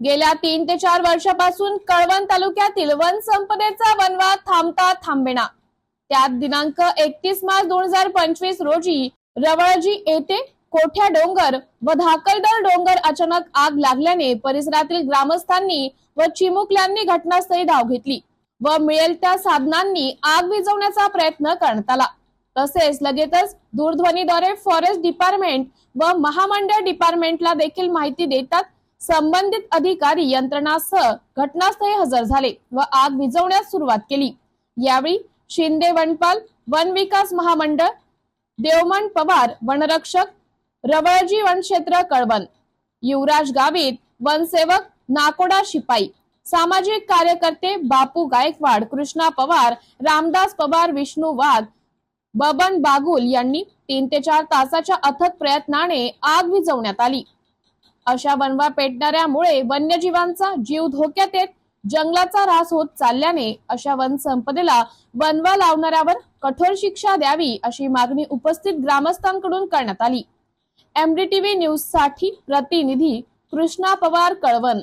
गेल्या तीन ते चार वर्षापासून कळवण तालुक्यातील वन संपदेचा वनवा थांबता थांबेना. त्यात दिनांक एकतीस मार्च दोन हजार पंचवीस रोजी रवळजी येथे कोठ्या डोंगर व धाकलदर डोंगर अचानक आग लागल्याने परिसरातील ग्रामस्थांनी व चिमुकल्यांनी घटनास्थळी धाव घेतली व मिळेल त्या साधनांनी आग विजवण्याचा प्रयत्न करण्यात आला. तसेच लगेचच दूरध्वनीद्वारे फॉरेस्ट डिपार्टमेंट व महामंडळ डिपार्टमेंटला देखील माहिती देतात संबंधित अधिकारी यंत्रणासह घटनास्थळी हजर झाले व आग विझवण्यास सुरुवात केली. यावेळी शिंदे वनपाल वन विकास महामंडळ देवमन पवार वनरक्षक रवळजी वनक्षेत्र कळवण युवराज गावित वनसेवक नाकोडा शिपाई सामाजिक कार्यकर्ते बापू गायकवाड कृष्णा पवार रामदास पवार विष्णू वाघ बबन बागुल यांनी तीन ते चार तासाच्या अथक प्रयत्नाने आग विझवण्यात आली. अशा वनवा पेटणाऱ्यामुळे वन्यजीवांचा जीव धोक्यात येत जंगलाचा ऱ्हास होत चालल्याने अशा वन संपदेला वनवा लावणाऱ्यावर कठोर शिक्षा द्यावी अशी मागणी उपस्थित ग्रामस्थांकडून करण्यात आली. एमडीटीव्ही न्यूजसाठी प्रतिनिधी कृष्णा पवार कळवण.